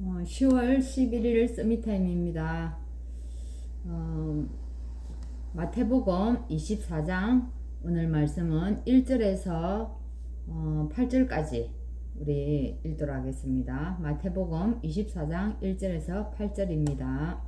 어, 10월 11일 서미타임입니다. 어, 마태복음 24장 오늘 말씀은 1절에서 어, 8절까지 우리 읽도록 하겠습니다. 마태복음 24장 1절에서 8절입니다.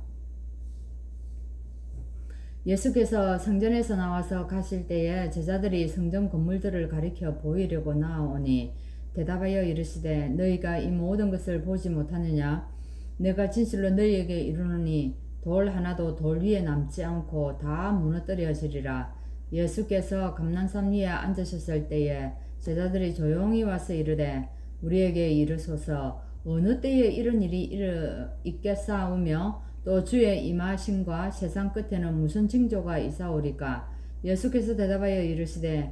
예수께서 성전에서 나와서 가실 때에 제자들이 성전 건물들을 가리켜 보이려고 나오니 대답하여 이르시되 너희가 이 모든 것을 보지 못하느냐? 내가 진실로 너희에게 이르노니 돌 하나도 돌 위에 남지 않고 다 무너뜨려지리라. 예수께서 감난산 위에 앉으셨을 때에 제자들이 조용히 와서 이르되 우리에게 이르소서 어느 때에 이런 일이 일어 있겠사오며 또 주의 임하심과 세상 끝에는 무슨 징조가 있사오리까? 예수께서 대답하여 이르시되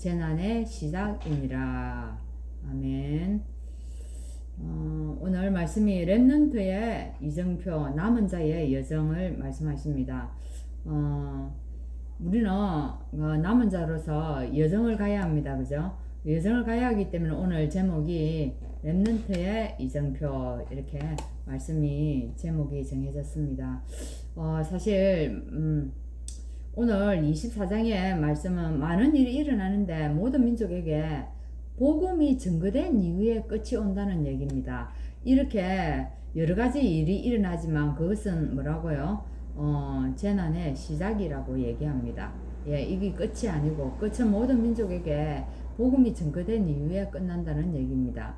재난의 시작이니라. 아멘. 어, 오늘 말씀이 랩넌트의 이정표 남은 자의 여정을 말씀하십니다. 어, 우리는 어, 남은 자로서 여정을 가야 합니다. 그죠? 여정을 가야 하기 때문에 오늘 제목이 랩넌트의 이정표 이렇게 말씀이 제목이 정해졌습니다. 어, 사실 음, 오늘 24장의 말씀은 많은 일이 일어나는데 모든 민족에게 복음이 증거된 이후에 끝이 온다는 얘기입니다. 이렇게 여러 가지 일이 일어나지만 그것은 뭐라고요? 어, 재난의 시작이라고 얘기합니다. 예, 이게 끝이 아니고 끝은 모든 민족에게 복음이 증거된 이후에 끝난다는 얘기입니다.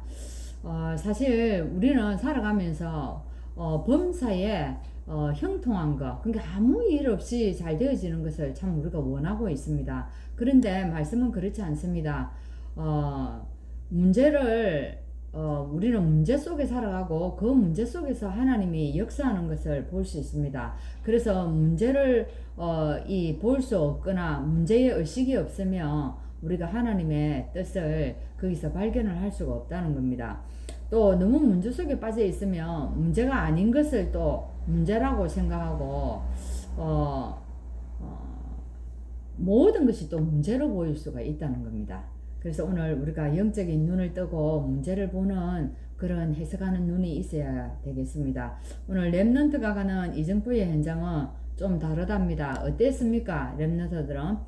어, 사실 우리는 살아가면서 어, 범사에 어, 형통한 것, 그러니까 아무 일 없이 잘 되어지는 것을 참 우리가 원하고 있습니다. 그런데 말씀은 그렇지 않습니다. 어, 문제를 어, 우리는 문제 속에 살아가고 그 문제 속에서 하나님이 역사하는 것을 볼 수 있습니다. 그래서 문제를 어, 이볼 수 없거나 문제의 의식이 없으면 우리가 하나님의 뜻을 거기서 발견을 할 수가 없다는 겁니다. 또 너무 문제 속에 빠져 있으면 문제가 아닌 것을 또 문제라고 생각하고 어, 어, 모든 것이 또 문제로 보일 수가 있다는 겁니다. 그래서 오늘 우리가 영적인 눈을 뜨고 문제를 보는 그런 해석하는 눈이 있어야 되겠습니다. 오늘 랩런트가 가는 이정부의 현장은 좀 다르답니다. 어땠습니까? 랩런트들은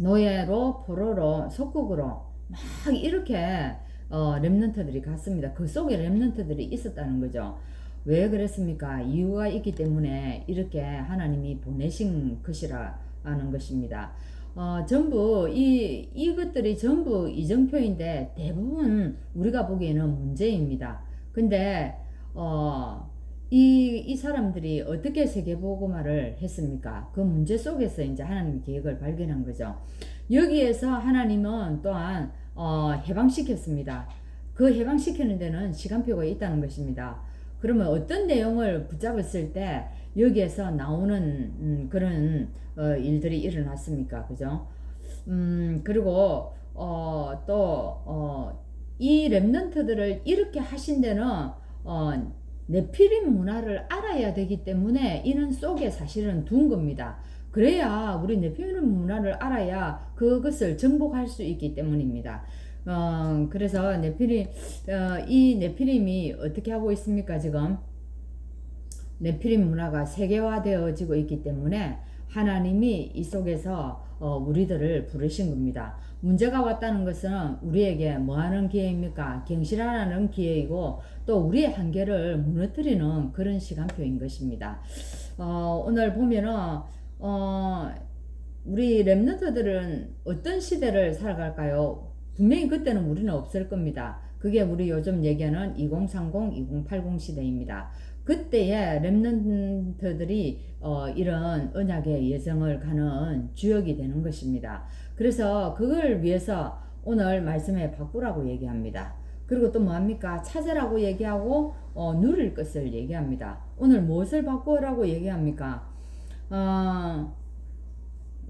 노예로 포로로 속국으로 막 이렇게 어, 랩런트들이 갔습니다. 그 속에 랩런트들이 있었다는 거죠. 왜 그랬습니까? 이유가 있기 때문에 이렇게 하나님이 보내신 것이라는 것입니다. 어, 전부 이 이것들이 전부 이정표인데 대부분 우리가 보기에는 문제입니다. 근데 어, 이, 이 사람들이 어떻게 세계보고말을 했습니까? 그 문제 속에서 이제 하나님 계획을 발견한 거죠. 여기에서 하나님은 또한 어, 해방시켰습니다. 그 해방시키는 데는 시간표가 있다는 것입니다. 그러면 어떤 내용을 붙잡았을 때 여기에서 나오는 음, 그런 어, 일들이 일어났습니까? 그죠? 음, 그리고 어, 또 어, 이 랩런트들을 이렇게 하신 데는 어, 네피림 문화를 알아야 되기 때문에 이는 속에 사실은 둔 겁니다. 그래야 우리 네피림 문화를 알아야 그것을 정복할 수 있기 때문입니다. 어, 그래서 네피림, 어, 이 네피림이 어떻게 하고 있습니까, 지금? 네피림 문화가 세계화되어지고 있기 때문에 하나님이 이 속에서 어, 우리들을 부르신 겁니다. 문제가 왔다는 것은 우리에게 뭐 하는 기회입니까? 갱신하는 기회이고 또 우리의 한계를 무너뜨리는 그런 시간표인 것입니다. 어, 오늘 보면은 어, 우리 랩런트들은 어떤 시대를 살아갈까요? 분명히 그때는 우리는 없을 겁니다. 그게 우리 요즘 얘기하는 2030, 2080 시대입니다. 그때의 랩런트들이 어, 이런 언약의 예정을 가는 주역이 되는 것입니다. 그래서 그걸 위해서 오늘 말씀에 바꾸라고 얘기합니다. 그리고 또 뭐합니까? 찾으라고 얘기하고 어, 누릴 것을 얘기합니다. 오늘 무엇을 바꾸라고 얘기합니까? 어,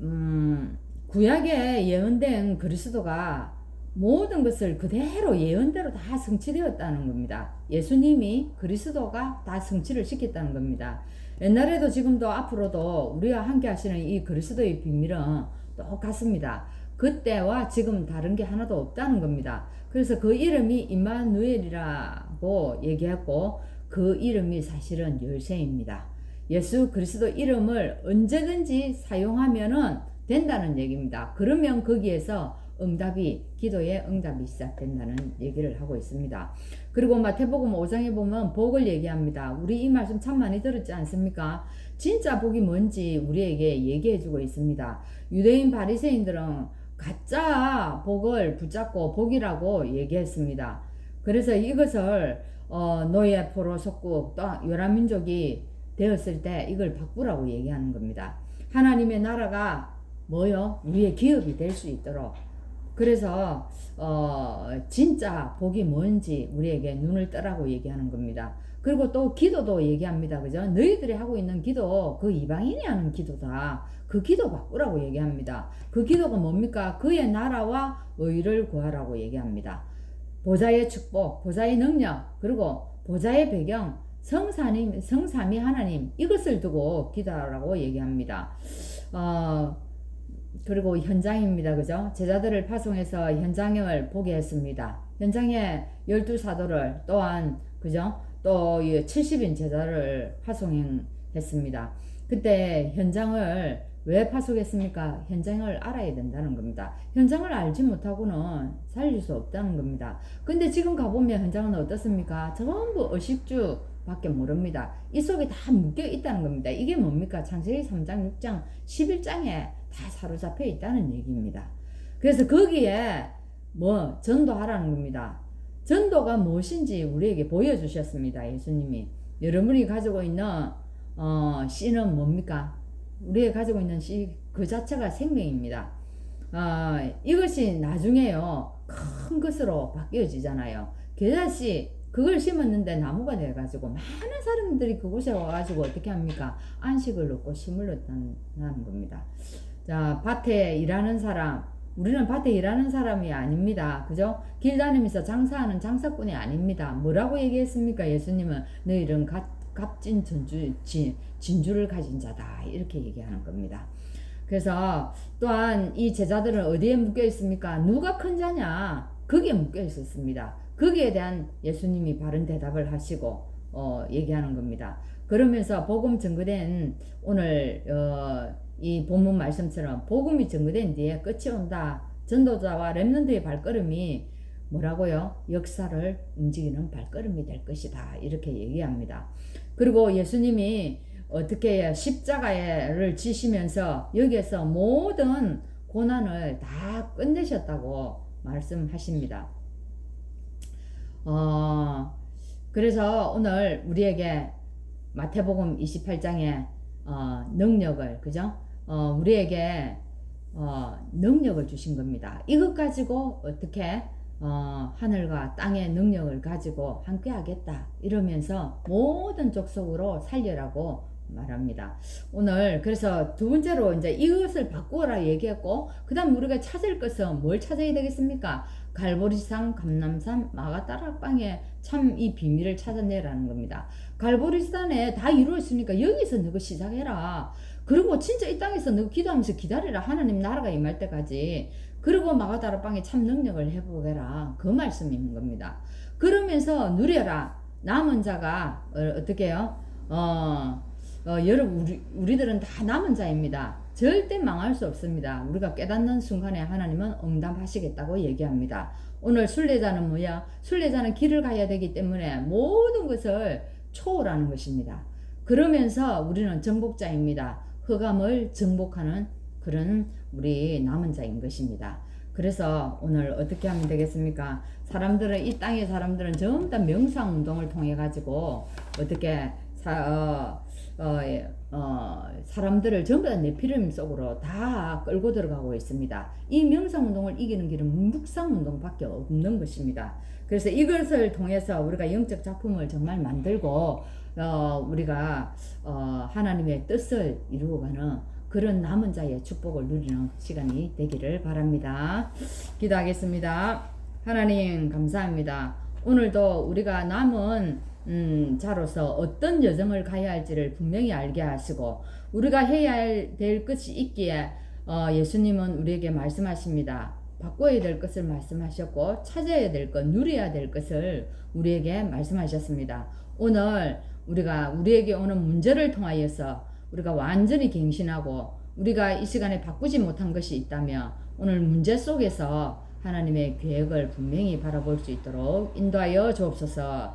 음, 구약에 예언된 그리스도가 모든 것을 그대로 예언대로 다 성취되었다는 겁니다. 예수님이 그리스도가 다 성취를 시켰다는 겁니다. 옛날에도 지금도 앞으로도 우리와 함께 하시는 이 그리스도의 비밀은 똑같습니다. 그때와 지금 다른 게 하나도 없다는 겁니다. 그래서 그 이름이 임마누엘이라고 얘기했고 그 이름이 사실은 열쇠입니다. 예수 그리스도 이름을 언제든지 사용하면은 된다는 얘기입니다. 그러면 거기에서 응답이 기도의 응답이 시작된다는 얘기를 하고 있습니다. 그리고 마태복음 5장에 보면 복을 얘기합니다. 우리 이 말씀 참 많이 들었지 않습니까? 진짜 복이 뭔지 우리에게 얘기해 주고 있습니다. 유대인 바리새인들은 가짜 복을 붙잡고 복이라고 얘기했습니다. 그래서 이것을 어, 노예 포로 속국 또 요란 민족이 되었을 때 이걸 바꾸라고 얘기하는 겁니다. 하나님의 나라가 뭐요? 우리의 기업이 될 수 있도록 그래서 어 진짜 복이 뭔지 우리에게 눈을 뜨라고 얘기하는 겁니다. 그리고 또 기도도 얘기합니다. 그죠? 너희들이 하고 있는 기도 그 이방인이 하는 기도다. 그 기도 바꾸라고 얘기합니다. 그 기도가 뭡니까? 그의 나라와 의를 구하라고 얘기합니다. 보좌의 축복, 보좌의 능력, 그리고 보좌의 배경, 성사님, 성삼위 하나님 이것을 두고 기도하라고 얘기합니다. 어, 그리고 현장입니다. 그죠? 제자들을 파송해서 현장을 보게 했습니다. 현장에 열두 사도를 또한 그죠? 또 70인 제자를 파송했습니다. 그때 현장을 왜 파송했습니까? 현장을 알아야 된다는 겁니다. 현장을 알지 못하고는 살릴 수 없다는 겁니다. 근데 지금 가보면 현장은 어떻습니까? 전부 의식주 밖에 모릅니다. 이 속에 다 묶여 있다는 겁니다. 이게 뭡니까? 창세기 3장, 6장, 11장에 다 사로잡혀 있다는 얘기입니다. 그래서 거기에 뭐 전도하라는 겁니다. 전도가 무엇인지 우리에게 보여주셨습니다. 예수님이. 여러분이 가지고 있는 어, 씨는 뭡니까? 우리가 가지고 있는 씨 그 자체가 생명입니다. 어, 이것이 나중에요 큰 것으로 바뀌어지잖아요. 겨자씨 그걸 심었는데 나무가 돼가지고 많은 사람들이 그곳에 와가지고 어떻게 합니까? 안식을 얻고 힘을 얻다는 겁니다. 자 밭에 일하는 사람 우리는 밭에 일하는 사람이 아닙니다. 그죠? 길 다니면서 장사하는 장사꾼이 아닙니다. 뭐라고 얘기했습니까? 예수님은 너희는 값, 값진 전주, 진, 진주를 가진 자다. 이렇게 얘기하는 겁니다. 그래서 또한 이 제자들은 어디에 묶여 있습니까? 누가 큰 자냐? 거기에 묶여 있었습니다. 거기에 대한 예수님이 바른 대답을 하시고 어, 얘기하는 겁니다. 그러면서 복음 증거된 오늘 어, 이 본문 말씀처럼 복음이 증거된 뒤에 끝이 온다. 전도자와 렘넌트의 발걸음이 뭐라고요? 역사를 움직이는 발걸음이 될 것이다. 이렇게 얘기합니다. 그리고 예수님이 어떻게 십자가를 지시면서 여기에서 모든 고난을 다 끝내셨다고 말씀하십니다. 어, 그래서 오늘 우리에게 마태복음 28장에 어, 능력을 그죠? 어, 우리에게 어, 능력을 주신 겁니다. 이것 가지고 어떻게 어, 하늘과 땅의 능력을 가지고 함께 하겠다 이러면서 모든 족속으로 살려라고 말합니다. 오늘 그래서 두 번째로 이제 이것을 바꾸어라 얘기했고 그다음 우리가 찾을 것은 뭘 찾아야 되겠습니까? 갈보리산, 감남산, 마가다락방에 참 이 비밀을 찾아내라는 겁니다. 갈보리산에 다 이루어있으니까 여기서 너가 시작해라. 그리고 진짜 이 땅에서 너 기도하면서 기다리라. 하나님 나라가 임할 때까지. 그리고 마가다락방에 참 능력을 해보게라. 그 말씀인 겁니다. 그러면서 누려라. 남은 자가 어, 떻게 해요? 어, 어, 여러분 우리, 우리들은 다 남은 자입니다. 절대 망할 수 없습니다. 우리가 깨닫는 순간에 하나님은 응답하시겠다고 얘기합니다. 오늘 순례자는 뭐야? 순례자는 길을 가야 되기 때문에 모든 것을 초월하는 것입니다. 그러면서 우리는 정복자입니다. 흑암을 정복하는 그런 우리 남은 자인 것입니다. 그래서 오늘 어떻게 하면 되겠습니까? 사람들은 이 땅의 사람들은 전부 다 명상 운동을 통해 가지고 어떻게 사, 어, 어, 예, 어, 사람들을 전부 다 네피림 속으로 다 끌고 들어가고 있습니다. 이 명상운동을 이기는 길은 묵상운동밖에 없는 것입니다. 그래서 이것을 통해서 우리가 영적 작품을 정말 만들고 어, 우리가 어, 하나님의 뜻을 이루어가는 그런 남은 자의 축복을 누리는 시간이 되기를 바랍니다. 기도하겠습니다. 하나님 감사합니다. 오늘도 우리가 남은 음, 자로서 어떤 여정을 가야 할지를 분명히 알게 하시고 우리가 해야 할- 될 것이 있기에 어, 예수님은 우리에게 말씀하십니다. 바꿔야 될 것을 말씀하셨고 찾아야 될 것, 누려야 될 것을 우리에게 말씀하셨습니다. 오늘 우리가 우리에게 오는 문제를 통하여서 우리가 완전히 갱신하고 우리가 이 시간에 바꾸지 못한 것이 있다면 오늘 문제 속에서 하나님의 계획을 분명히 바라볼 수 있도록 인도하여 주옵소서.